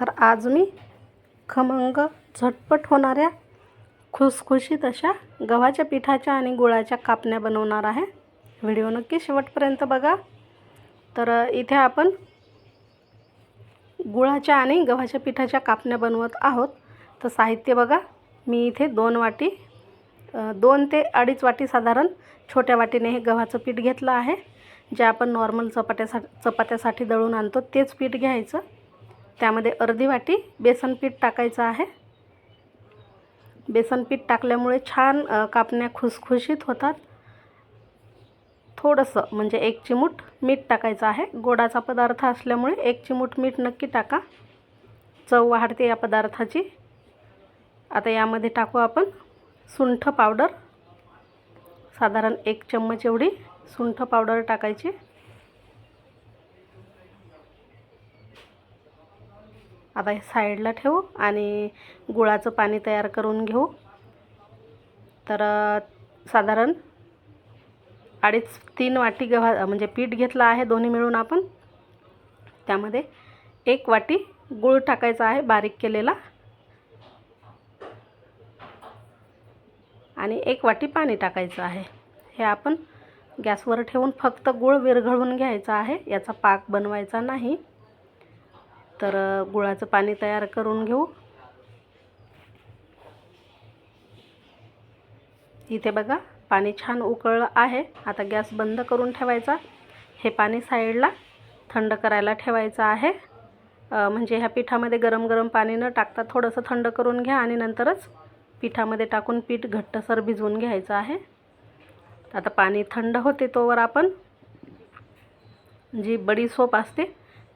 तर आज मी खमंग झटपट होणाऱ्या खुसखुशीत अशा गव्हाच्या पिठाच्या आणि गुळाच्या कापण्या बनवणार आहे. व्हिडिओ नक्की शेवटपर्यंत बघा. तर इथे आपण गुळाच्या आणि गव्हाच्या पिठाच्या कापण्या बनवत आहोत. तर साहित्य बघा. मी इथे दोन वाटी दोन ते अडीच वाटी साधारण छोट्या वाटीने हे गव्हाचं पीठ घेतलं आहे. जे आपण नॉर्मल चपात्यासा चपात्यासाठी दळून आणतो तेच पीठ घ्यायचं. त्यामध्ये अर्धी वाटी बेसन पीठ टाकायचं आहे. बेसन पीठ टाकल्यामुळे छान कापण्या खुसखुशीत होतात. थोडंसं म्हणजे एक चिमूट मीठ टाकायचं आहे. गोडाचा पदार्थ असल्यामुळे एक चिमूट मीठ नक्की टाका. चव वाढते या पदार्थाची. आता यामध्ये टाकू आपण सुंठ पावडर. साधारण एक चम्मच एवढी सुंठ पावडर टाकायची. आता हे साईडला ठेवू आणि गुळाचं पाणी तयार करून घेऊ. तर साधारण अडीच तीन वाटी गव्हा म्हणजे पीठ घेतलं आहे दोन्ही मिळून आपण. त्यामध्ये एक वाटी गूळ टाकायचा आहे बारीक केलेला. आणि एक वाटी पाणी टाकायचं आहे. हे आपण गॅसवर ठेवून फक्त गूळ विरघळून घ्यायचा आहे. याचा पाक बनवायचा नाही. तर गुळाचं पाणी तयार करून घेऊ. इथे बघा पाणी छान उकळलं आहे. आता गॅस बंद करून ठेवायचा. हे पाणी साईडला थंड करायला ठेवायचं आहे. म्हणजे ह्या पिठामध्ये गरम गरम पाणी न टाकता थोडंसं थंड करून घ्या आणि नंतरच पिठामध्ये टाकून पीठ घट्टसर भिजवून घ्यायचं आहे. आता पाणी थंड होते तोवर आपण जी बडी सोप असते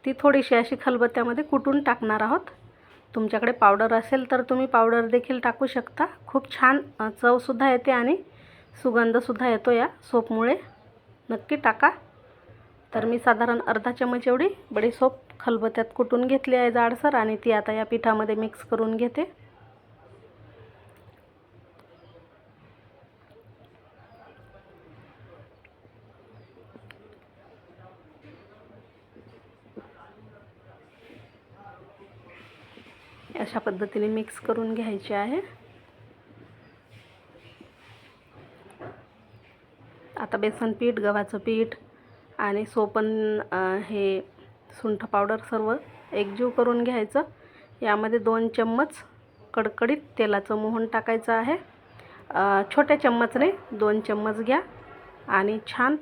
ती थोडीशी अशी खलबत्त्यामध्ये कुटून टाकणार आहोत. तुमच्याकडे पावडर असेल तर तुम्ही पावडर देखील टाकू शकता. खूप छान चवसुद्धा येते आणि सुगंधसुद्धा येतो या सोपमुळे. नक्की टाका. तर मी साधारण अर्धा चमच एवढी बडी सोप खलबत्त्यात कुटून घेतली आहे जाडसर आणि ती आता या पिठामध्ये मिक्स करून घेते. अशा पद्धतीने मिक्स करून घ्यायचे आहे. आता बेसन पीठ गव्हाचं पीठ आणि सोपन हे सुंठ पावडर सर्व एकजीव करून घ्यायचं. यामध्ये दोन चम्मच कडकडीत तेलाचं मोहन टाकायचं आहे. छोट्या चम्मचने दोन चम्मच घ्या आणि छान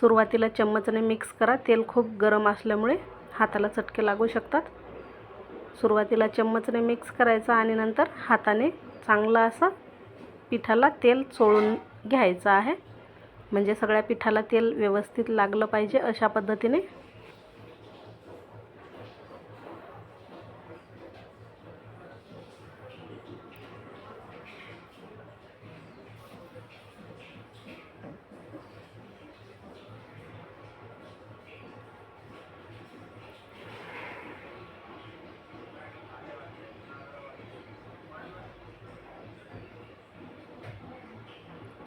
सुरुवातीला चम्मचने मिक्स करा. तेल खूप गरम असल्यामुळे हाताला चटके लागू शकतात. सुरुवातीला चम्मचने मिक्स करायचं आणि नंतर हाताने चांगलं असं पिठाला तेल चोळून घ्यायचं आहे. म्हणजे सगळ्या पिठाला तेल व्यवस्थित लागलं पाहिजे अशा पद्धतीने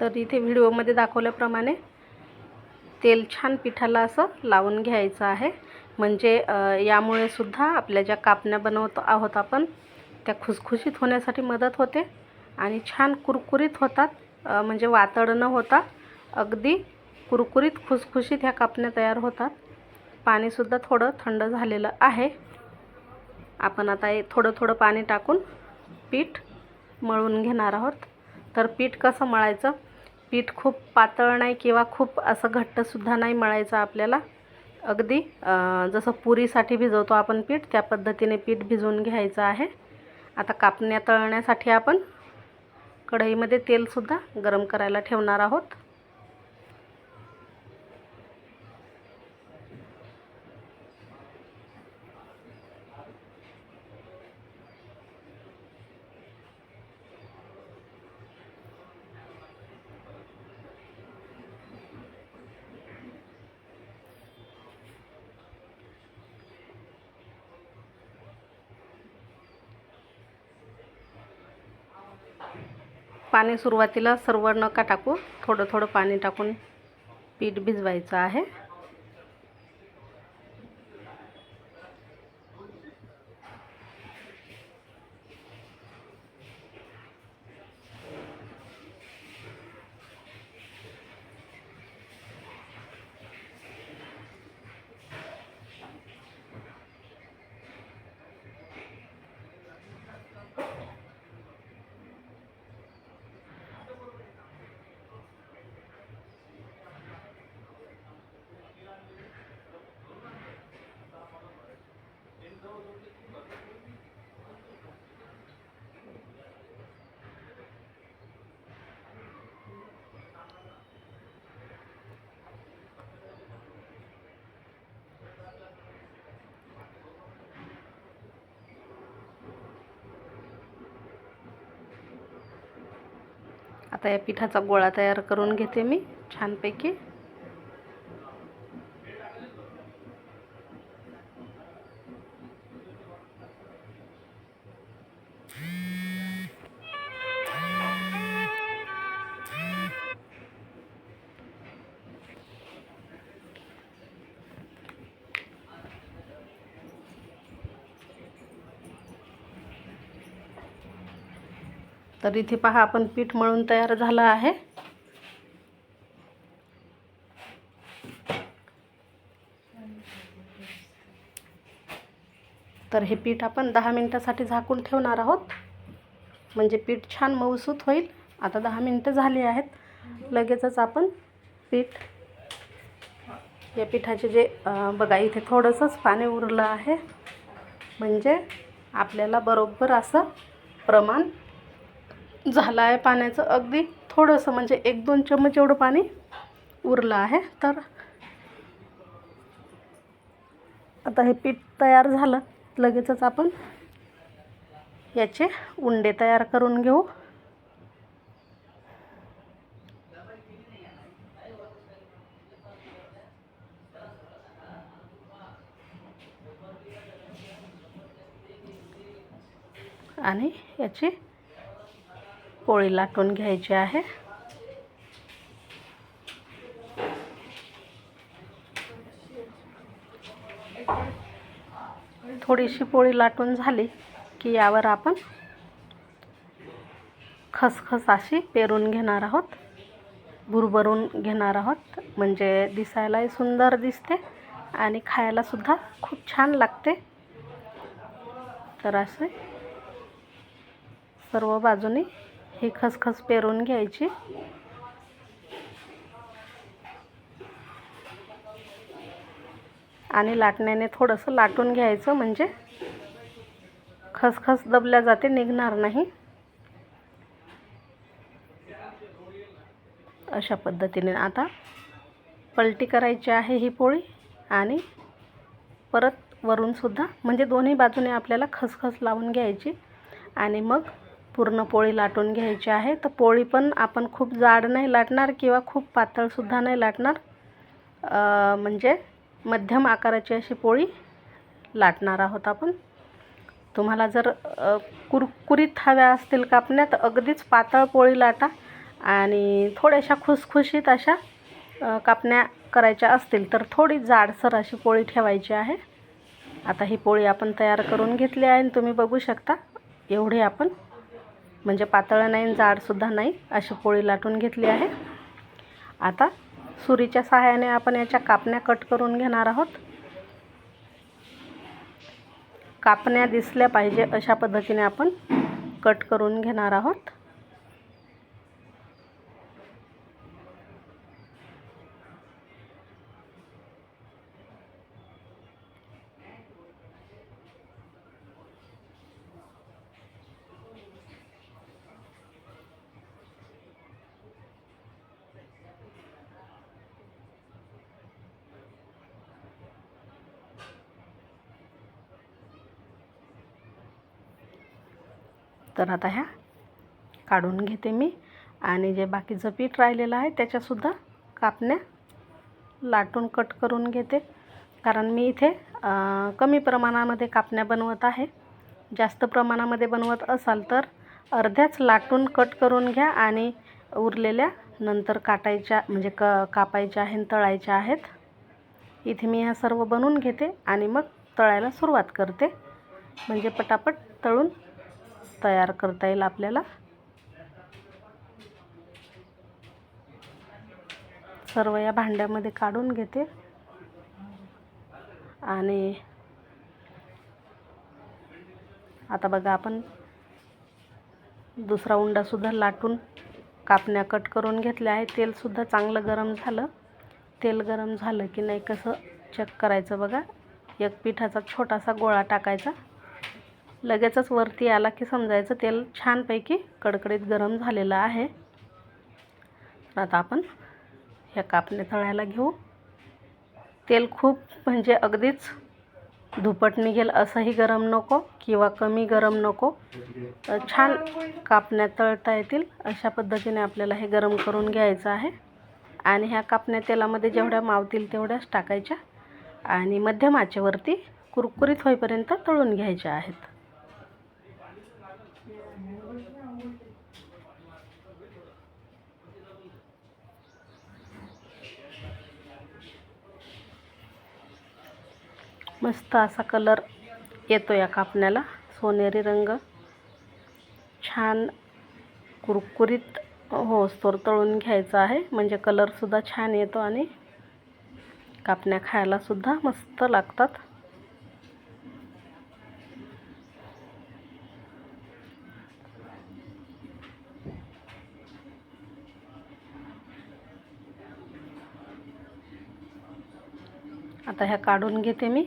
तर इथे व्हिडिओमध्ये दाखवल्याप्रमाणे तेल छान पिठाला असं लावून घ्यायचं आहे. म्हणजे यामुळे सुद्धा आपल्या ज्या कापण्या बनवत आहोत आपण त्या खुसखुशीत होण्यासाठी मदत होते आणि छान कुरकुरीत होतात. म्हणजे वातड न होता अगदी कुरकुरीत खुसखुशीत ह्या कापण्या तयार होतात. पाणीसुद्धा थोडं थंड झालेलं आहे. आपण आता हे थोडं थोडं पाणी टाकून पीठ मळून घेणार आहोत. तर पीठ कसं मळायचं? पीठ खूप पातळ नाही किंवा खूप असं घट्टसुद्धा नाही मळायचं आपल्याला. अगदी जसं पुरीसाठी भिजवतो आपण पीठ त्या पद्धतीने पीठ भिजवून घ्यायचं आहे. आता कापण्या तळण्यासाठी आपण कढईमध्ये तेलसुद्धा गरम करायला ठेवणार आहोत. पाणी सुरुवातीला सर्व नका टाकू. थोडं थोडं पाणी टाकून पीठ भिजवायचं आहे. आता या पिठाचा गोळा तयार करून घेते मी छानपैकी. तर इथे पहा आपण पीठ मळून तयार झालं आहे. तर हे पीठ आपण दहा मिनटासाठी झाकून ठेवणार आहोत. म्हणजे पीठ छान मऊसूत होईल. आता दहा मिनटं झाली आहेत. लगेचच आपण पीठ या पिठाचे जे बघा इथे थोडंसंच पाणी उरलं आहे. म्हणजे आपल्याला बरोबर असं प्रमाण झालं आहे पाण्याचं. अगदी थोडंसं म्हणजे एक दोन चम्मच एवढं पाणी उरलं आहे. तर आता हे पीठ तयार झालं. लगेचच आपण याचे उंडे तयार करून घेऊ. आणि याची पोळी लाटून घ्यायची आहे. थोडीशी पोळी लाटून झाली की यावर आपण खसखस अशी पेरून घेणार आहोत. भुरभरून घेणार आहोत. म्हणजे दिसायलाही सुंदर दिसते आणि खायलासुद्धा खूप छान लागते. तर असे सर्व बाजूनी ही खसखस पेरून घ्यायची. आणि लाटण्याने थोडंसं लाटून घ्यायचं म्हणजे खसखस दबल्या जाते निघणार नाही. अशा पद्धतीने आता पलटी करायची आहे ही पोळी आणि परत वरूनसुद्धा म्हणजे दोन्ही बाजूने आपल्याला खसखस लावून घ्यायची. आणि मग पूर्ण पोळी लाटून घ्यायची आहे. तर पोळी पण आपण खूप जाड नाही लाटणार किंवा खूप पातळसुद्धा नाही लाटणार. म्हणजे मध्यम आकाराची अशी पोळी लाटणार आहोत आपण. तुम्हाला जर कुरकुरीत हव्या असतील कापण्या तर अगदीच पातळ पोळी लाटा आणि थोड्याशा खुसखुशीत अशा कापण्या करायच्या असतील तर थोडी जाडसर अशी पोळी ठेवायची आहे. आता ही पोळी आपण तयार करून घेतली आहे आणि तुम्ही बघू शकता. एवढी आपण म्हणजे पातळ नाही जाडसुद्धा नाही अशी पोळी लाटून घेतली आहे. आता सुरीच्या सहाय्याने आपण याच्या कापण्या कट करून घेणार आहोत. कापण्या दिसल्या पाहिजे अशा पद्धतीने आपण कट करून घेणार आहोत. तर आता ह्या काढून घेते मी. आणि जे बाकीचं पीठ राहिलेलं आहे त्याच्यासुद्धा कापण्या लाटून कट करून घेते. कारण मी इथे कमी प्रमाणामध्ये कापण्या बनवत आहे. जास्त प्रमाणामध्ये बनवत असाल तर अर्ध्याच लाटून कट करून घ्या आणि उरलेल्या नंतर काटायच्या म्हणजे क कापायच्या आहे आणि तळायच्या आहेत. इथे मी ह्या सर्व बनवून घेते आणि मग तळायला सुरुवात करते. म्हणजे पटापट तळून तयार करता येईल आपल्याला. सर्व या भांड्यामध्ये काढून घेते. आणि आता बघा आपण दुसरा उंडासुद्धा लाटून कापण्या कट करून घेतल्या आहे तेलसुद्धा चांगलं गरम झालं. तेल गरम झालं की नाही कसं चेक करायचं बघा. एक पिठाचा छोटासा गोळा टाकायचा. लगेचच वरती आला की समजायचं तेल छानपैकी कडकडीत गरम झालेलं आहे. तर आता आपण ह्या कापण्या तळायला घेऊ. तेल खूप म्हणजे अगदीच धुपट निघेल असंही गरम नको किंवा कमी गरम नको. छान कापण्या तळता येतील. अशा पद्धतीने आपल्याला हे गरम करून घ्यायचं आहे. आणि ह्या कापण्या तेलामध्ये जेवढ्या मावतील तेवढ्याच टाकायच्या. आणि मध्यम आचेवरती कुरकुरीत होईपर्यंत तळून घ्यायच्या आहेत. मस्त असा कलर येतो या कापण्याला. सोनेरी रंग. छान कुरकुरीत होस्तोर तळून घ्यायचा आहे. म्हणजे कलरसुद्धा छान येतो आणि कापण्या खायलासुद्धा मस्त लागतात. आता ह्या काढून घेते मी.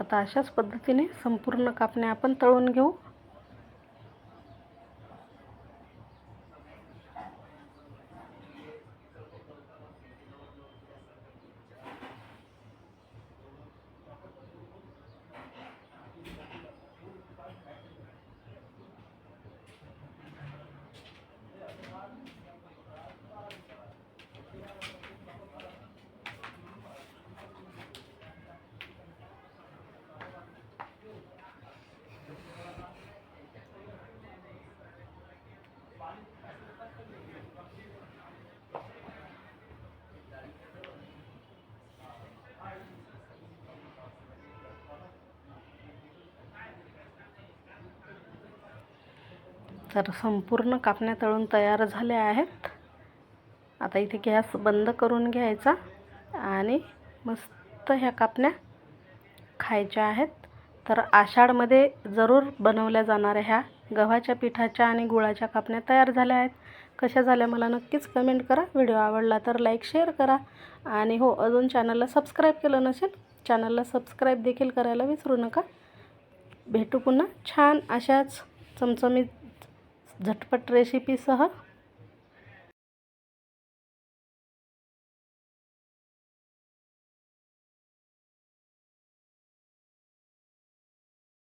आता अशाच पद्धतीने संपूर्ण कापण्या आपण तळून घेऊ. तर संपूर्ण कापण्या तळून तयार झाल्या आहेत. आता इथे गॅस बंद करून घ्यायचा आणि मस्त ह्या कापण्या खायच्या आहेत. तर आषाढमध्ये जरूर बनवल्या जाणाऱ्या ह्या गव्हाच्या पिठाच्या आणि गुळाच्या कापण्या तयार झाल्या आहेत. कशा झाल्या मला नक्कीच कमेंट करा. व्हिडिओ आवडला तर लाईक शेअर करा. आणि हो अजून चॅनलला सबस्क्राईब केलं नसेल चॅनलला सबस्क्राईब देखील करायला विसरू नका. भेटू पुन्हा छान अशाच चमचमीत झटपट रेसिपीसह